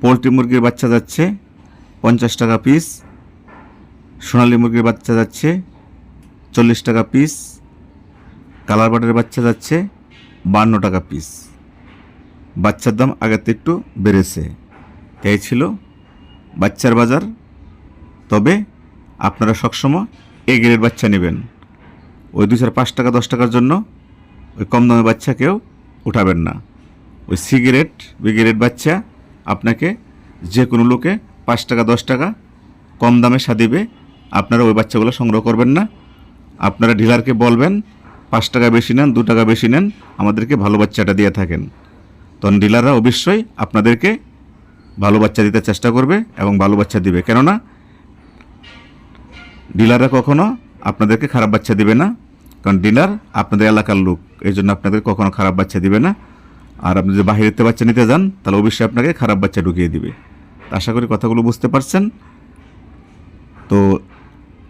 Poultry মুরগির বাচ্চা যাচ্ছে, পঞ্চাশ টাকা পিস সোনালি মুরগির বাচ্চা যাচ্ছে, চল্লিশ টাকা পিস কালার বাটের বাচ্চা যাচ্ছে, বান্ন টাকা পিস বাচ্চার দাম আগের থেকে একটু বেড়েছে। এই ছিল বাচ্চার বাজার। তবে আপনারা সবসময় এ গ্রেড বাচ্চা নেবেন। ওই দুই চার পাঁচ টাকা, দশ টাকার জন্য ওই কম দামের বাচ্চা কেউ উঠাবেন না। ওই সিগারেট বিগারেট বাচ্চা আপনাকে যে কোনো লোকে পাঁচ টাকা, দশ টাকা কম দামে সাদিবে আপনারা ওই বাচ্চাগুলো সংগ্রহ করবেন না। আপনারা ডিলারকে বলবেন, পাঁচ টাকা বেশি নেন, দু টাকা বেশি নেন, আমাদেরকে ভালো বাচ্চাটা দিয়ে থাকেন। তখন ডিলাররা অবশ্যই আপনাদেরকে ভালো বাচ্চা দিতে চেষ্টা করবে এবং ভালো বাচ্চা দিবে। কেননা ডিলাররা কখনো আপনাদেরকে খারাপ বাচ্চা দিবে না, কারণ ডিলার আপনাদের এলাকার লোক এই জন্য আপনাদের কখনো খারাপ বাচ্চা দিবে না। আর আপনি যদি বাহিরেতে বাচ্চা নিতে যান, তাহলে অবশ্যই আপনাকে খারাপ বাচ্চা ঢুকিয়ে দিবে। আশা করি কথাগুলো বুঝতে পারছেন। তো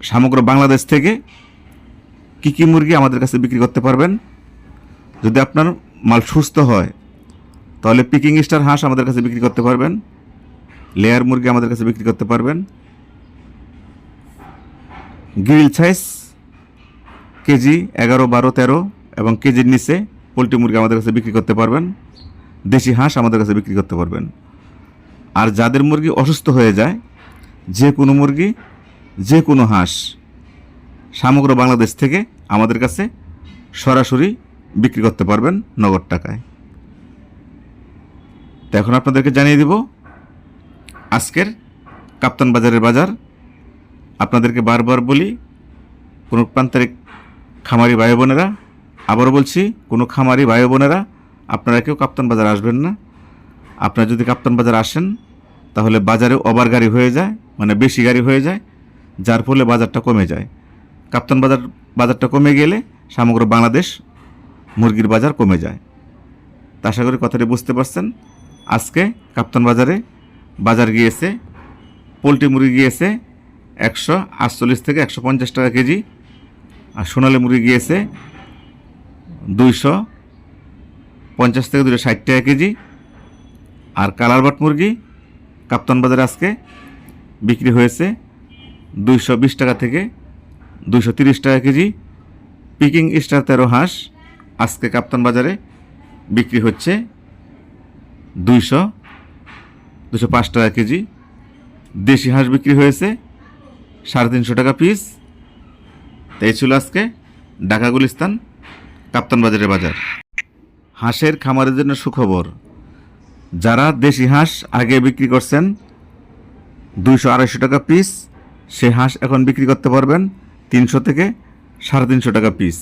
সমগ্র বাংলাদেশ থেকে কী কী মুরগি আমাদের কাছে বিক্রি করতে পারবেন? যদি আপনার মাল সুস্থ হয়, তাহলে পিকিং স্টার হাঁস আমাদের কাছে বিক্রি করতে পারবেন। লেয়ার মুরগি আমাদের কাছে বিক্রি করতে পারবেন। গ্রিল সাইজ কেজি এগারো, বারো, তেরো এবং কেজির নিচে পোলট্রি মুরগি আমাদের কাছে বিক্রি করতে পারবেন, দেশি হাঁস আমাদের কাছে বিক্রি করতে পারবেন। আর যাদের মুরগি অসুস্থ হয়ে যায়, যে কোনো মুরগি, যে কোনো হাঁস সমগ্র বাংলাদেশ থেকে আমাদের কাছে সরাসরি বিক্রি করতে পারবেন নগদ টাকায়। তো এখন আপনাদেরকে জানিয়ে দিব, আজকের কাপ্তান বাজারের বাজার। আপনাদেরকে বারবার বলি, কোনো প্রান্তারিক খামারি ভাই বোনেরা আবারও বলছি, কোনো খামারি ভাই বোনেরা, আপনারা কেউ কাপ্তান বাজার আসবেন না। আপনারা যদি কাপ্তান বাজার আসেন, তাহলে বাজারে ওভার গাড়ি হয়ে যায় মানে বেশি গাড়ি হয়ে যায়, যার ফলে বাজারটা কমে যায়। কাপ্তান বাজার, বাজারটা কমে গেলে সমগ্র বাংলাদেশ মুরগির বাজার কমে যায়। তা আশা করি কথাটি বুঝতে পারছেন। আজকে কাপ্তান বাজারে বাজার গিয়েছে, পোলট্রি মুরগি গিয়েছে একশো আটচল্লিশ থেকে একশো পঞ্চাশ টাকা কেজি, আর সোনালি মুরগি গিয়েছে দুইশো পঞ্চাশ থেকে দুশো ষাট টাকা কেজি। আর কালার বাট মুরগি কাপ্তান বাজারে আজকে বিক্রি হয়েছে দুইশো বিশ টাকা থেকে দুইশো তিরিশ টাকা কেজি। পিকিং স্টার তেরো হাঁস আজকে কাপ্তান বাজারে বিক্রি হচ্ছে দুইশো দুশো পাঁচ টাকা কেজি। দেশি হাঁস বিক্রি হয়েছে সাড়ে তিনশো টাকা পিস। তো এই ছিল আজকে ঢাকা গুলিস্তান। কাপ্তান বাজারের বাজার। হাঁসের খামারের জন্য সুখবর, যারা দেশি হাঁস আগে বিক্রি করছেন, দুইশো আড়াইশো টাকা পিস, সে হাঁস এখন বিক্রি করতে পারবেন তিনশো থেকে সাড়ে তিনশো টাকা পিস।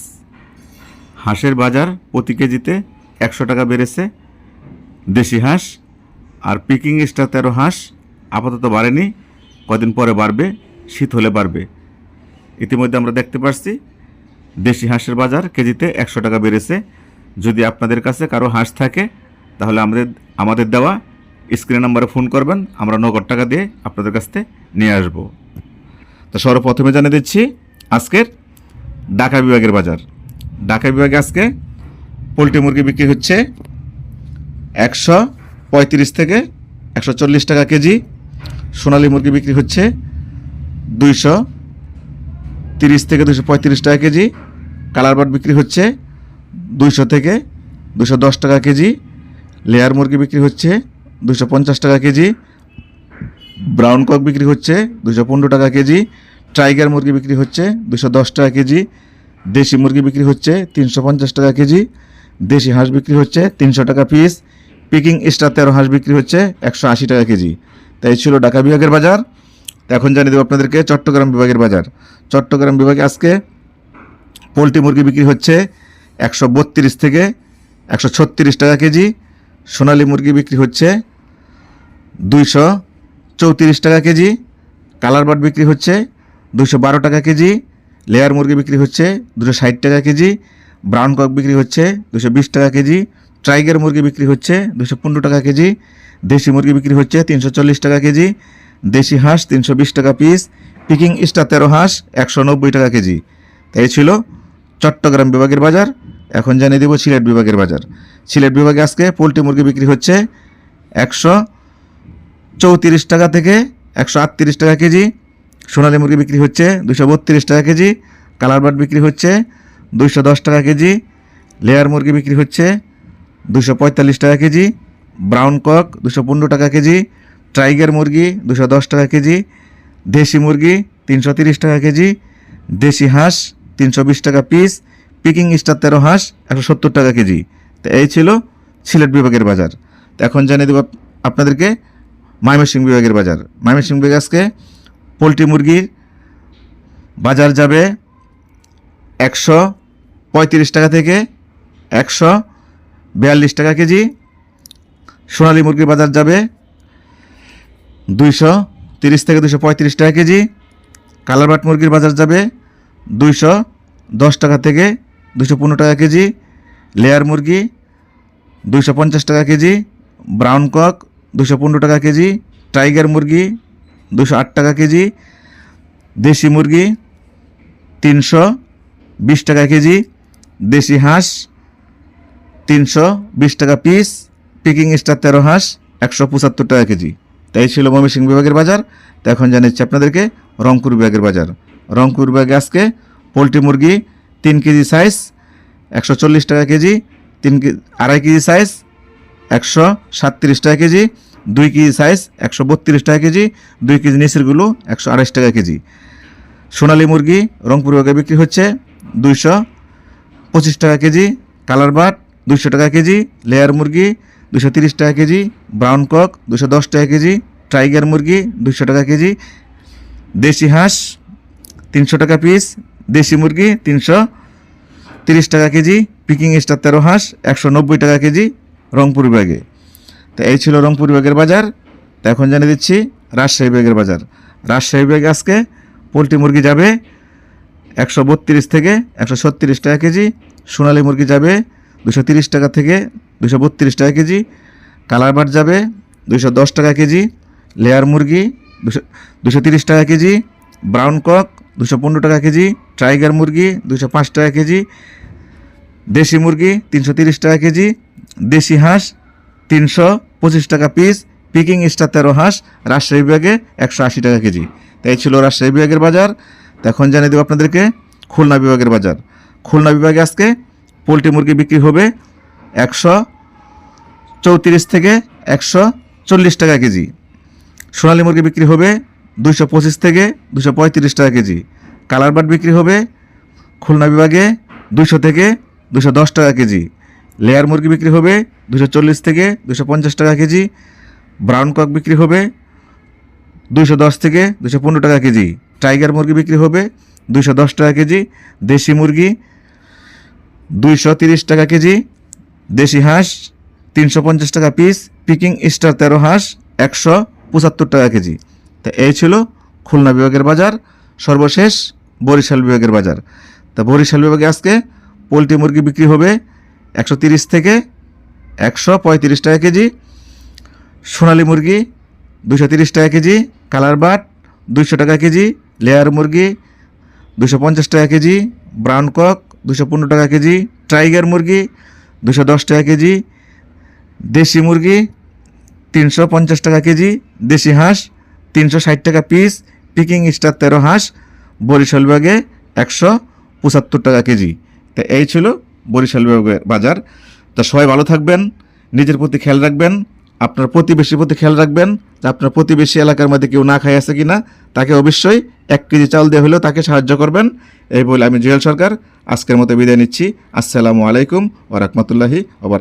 হাঁসের বাজার প্রতি কেজিতে একশো টাকা বেড়েছে। দেশি হাঁস আর পিকিং স্টার তেরো হাঁস আপাতত বাড়েনি, কদিন পরে বাড়বে, শীত হলে বাড়বে। ইতিমধ্যে আমরা দেখতে পাচ্ছি দেশি হাঁসের বাজার কেজিতে একশো টাকা বেড়েছে। যদি আপনাদের কাছে কারও হাঁস থাকে, তাহলে আমাদের আমাদের দেওয়া স্ক্রিন নাম্বারে ফোন করবেন, আমরা নগদ টাকা দিয়ে আপনাদের কাছ থেকে নিয়ে আসব। তো সর্বপ্রথমে জানিয়ে দিচ্ছি, আজকের ঢাকা বিভাগের বাজার। ঢাকা বিভাগে আজকে পোলট্রি মুরগি বিক্রি হচ্ছে একশো পঁয়ত্রিশ থেকে একশো চল্লিশ টাকা কেজি। সোনালী মুরগি বিক্রি হচ্ছে দুইশো তিরিশ থেকে দুশো পঁয়ত্রিশ টাকা কেজি। কালার বাট বিক্রি হচ্ছে দুইশো থেকে দুশো দশ টাকা কেজি। লেয়ার মুরগি বিক্রি হচ্ছে দুশো পঞ্চাশ টাকা কেজি। ব্রাউন কক বিক্রি হচ্ছে দুশো পনেরো টাকা কেজি। টাইগার মুরগি বিক্রি হচ্ছে দুশো দশ টাকা কেজি। দেশি মুরগি বিক্রি হচ্ছে তিনশো পঞ্চাশ টাকা কেজি। দেশি হাঁস বিক্রি হচ্ছে তিনশো টাকা পিস। পিকিং স্টার তেরো হাঁস বিক্রি হচ্ছে একশো আশি টাকা কেজি। তাই ছিল ঢাকা বিভাগের বাজার। এখন জানিয়ে দেবো আপনাদেরকে চট্টগ্রাম বিভাগের বাজার। চট্টগ্রাম বিভাগে আজকে পোলট্রি মুরগি বিক্রি হচ্ছে একশো বত্রিশ থেকে একশো ছত্রিশ টাকা কেজি। সোনালী মুরগি বিক্রি হচ্ছে দুইশো চৌত্রিশ টাকা কেজি। কালার বাট বিক্রি হচ্ছে দুশো বারো টাকা কেজি। লেয়ার মুরগি বিক্রি হচ্ছে দুশো ষাট টাকা কেজি। ব্রাউন কক বিক্রি হচ্ছে দুশো বিশ টাকা কেজি। ট্রাইগার মুরগি বিক্রি হচ্ছে দুশো পনেরো টাকা কেজি। দেশি মুরগি বিক্রি হচ্ছে তিনশো চল্লিশ টাকা কেজি। দেশি হাঁস তিনশো বিশ টাকা পিস। পিকিং স্টার তেরো হাঁস একশো নব্বই টাকা কেজি। তাই ছিল চট্টগ্রাম বিভাগের বাজার, এখন জানিয়ে দেবো সিলেট বিভাগের বাজার। সিলেট বিভাগে আজকে পোলট্রি মুরগি বিক্রি হচ্ছে একশো চৌত্রিশ টাকা থেকে একশো আটত্রিশ টাকা কেজি, সোনালী মুরগি বিক্রি হচ্ছে দুশো বত্রিশ টাকা কেজি, কালার বাট বিক্রি হচ্ছে দুশো দশ টাকা কেজি, লেয়ার মুরগি বিক্রি হচ্ছে দুশো পঁয়তাল্লিশ টাকা কেজি, ব্রাউন কক দুশো পনেরো টাকা কেজি, টাইগার মুরগি দুশো দশ টাকা কেজি, দেশি মুরগি তিনশো তিরিশ টাকা কেজি, দেশি হাঁস তিনশো বিশ টাকা পিস পিকিং স্টার তেরো হাঁস, একশো সত্তর টাকা কেজি। তো এই ছিল সিলেট বিভাগের বাজার। তো এখন জানিয়ে দেবো আপ- আপনাদেরকে ময়মনসিংহ বিভাগের বাজার। ময়মনসিংহ বিভাগে আজকে পোলট্রি মুরগির বাজার যাবে একশো পঁয়ত্রিশ টাকা থেকে একশো বিয়াল্লিশ টাকা কেজি। সোনালী মুরগির বাজার যাবে দুইশো তিরিশ থেকে দুশো পঁয়ত্রিশ টাকা কেজি। কালারবাট মুরগির বাজার যাবে দুইশো দশ টাকা থেকে দুশো পনেরো টাকা কেজি লেয়ার মুরগি দুইশো পঞ্চাশ টাকা কেজি ব্রাউন কক দুশো পনেরো টাকা কেজি টাইগার মুরগি দুশো আট টাকা কেজি দেশি মুরগি তিনশো বিশ টাকা কেজি দেশি হাঁস তিনশো বিশ টাকা পিস পিকিং স্টার তেরো হাঁস একশো পঁচাত্তর টাকা কেজি। তাই ছিল ময়মনসিংহ বিভাগের বাজার। তো এখন জানাচ্ছি আপনাদেরকে রংপুর বিভাগের বাজার। রংপুর বিভাগে আজকে, পোলট্রি মুরগি তিন কেজি সাইজ একশো চল্লিশ টাকা কেজি, তিন আড়াই কেজি সাইজ একশো সাতত্রিশ টাকা কেজি, দুই কেজি সাইজ একশো বত্রিশ টাকা কেজি, দুই কেজি নিচেরগুলো একশো আড়াইশ টাকা কেজি। সোনালী মুরগি রংপুর বিভাগে বিক্রি হচ্ছে দুইশো পঁচিশ টাকা কেজি, কালার বাট দুশো টাকা কেজি, লেয়ার মুরগি দুশো তিরিশ টাকা কেজি, ব্রাউন কক দুশো দশ টাকা কেজি, টাইগার মুরগি দুশো টাকা কেজি, দেশি হাঁস তিনশো টাকা পিস দেশি মুরগি তিনশো, তিরিশ টাকা কেজি পিকিং স্টার তেরো হাঁস, একশো নব্বই টাকা কেজি, রংপুর বিভাগে তো এই ছিল রংপুর বিভাগের বাজার। তো এখন জানিয়ে দিচ্ছি রাজশাহী বিভাগের বাজার। রাজশাহী বিভাগে আজকে পোলট্রি মুরগি যাবে একশো বত্রিশ থেকে একশো ছত্রিশ টাকা কেজি, সোনালী মুরগি যাবে দুশো তিরিশ টাকা থেকে দুশো বত্রিশ টাকা কেজি, কালার বাট যাবে দুশো দশ টাকা কেজি, লেয়ার মুরগি দুশো দুশো তিরিশ টাকা কেজি, ব্রাউন কক দুশো পনেরো টাকা কেজি টাইগার মুরগি দুশো পাঁচ টাকা কেজি, দেশি মুরগি তিনশো তিরিশ টাকা কেজি, দেশি হাঁস তিনশো পঁচিশ টাকা পিস পিকিং স্টার তেরো হাঁস, রাজশাহী বিভাগে একশো আশি টাকা কেজি। তাই ছিল রাজশাহী বিভাগের বাজার। এখন জানিয়ে দেবো আপনাদেরকে খুলনা বিভাগের বাজার। খুলনা বিভাগে আজকে পোলট্রি মুরগি বিক্রি হবে একশো চৌত্রিশ থেকে একশো চল্লিশ টাকা কেজি। সোনালী মুরগি বিক্রি হবে দুশো পঁচিশ থেকে দুশো পঁয়ত্রিশ টাকা কেজি। কালার বাট বিক্রি হবে খুলনা বিভাগে দুশো থেকে দুশো দশ টাকা কেজি। লেয়ার মুরগি বিক্রি হবে দুশো চল্লিশ থেকে দুশো পঞ্চাশ টাকা কেজি। ব্রাউন কক বিক্রি হবে দুশো দশ থেকে দুশো পনেরো টাকা কেজি। টাইগার মুরগি বিক্রি হবে দুশো দশ টাকা কেজি। দেশি মুরগি দুইশো তিরিশ টাকা কেজি। দেশি হাঁস তিনশো পঞ্চাশ টাকা পিস। পিকিং স্টার তেরো হাঁস একশো পঁচাত্তর টাকা কেজি। তা এই ছিল খুলনা বিভাগের বাজার। সর্বশেষ বরিশাল বিভাগের বাজার। তা বরিশাল বিভাগে আজকে পোলট্রি মুরগি বিক্রি হবে একশো থেকে একশো পঁয়ত্রিশ টাকা কেজি, সোনালী মুরগি দুশো টাকা কেজি, কালার বাট দুইশো টাকা কেজি, লেয়ার মুরগি দুশো পঞ্চাশ টাকা কেজি, ব্রাউন কক দুশো পনেরো টাকা কেজি, টাইগার মুরগি দুশো দশ টাকা কেজি, দেশি মুরগি তিনশো পঞ্চাশ টাকা কেজি, দেশি হাঁস তিনশো ষাট টাকা পিস পিকিং স্টার তেরো হাঁস, বরিশাল বিভাগে একশো পঁচাত্তর টাকা কেজি। তা এই ছিল বরিশাল বিভাগের বাজার। তা সবাই ভালো থাকবেন, নিজের প্রতি খেয়াল রাখবেন, আপনার প্রতিবেশীর প্রতি খেয়াল রাখবেন আপনার প্রতিবেশী এলাকার মধ্যে কেউ না খাই আছে কি না তাকে অবশ্যই এক কেজি চাল দেওয়া হলেও তাকে সাহায্য করবেন। এই বলে আমি জুয়েল সরকার, আজকের মতো বিদায় নিচ্ছি। আসসালামু আলাইকুম ও রহমতুল্লাহি ওবার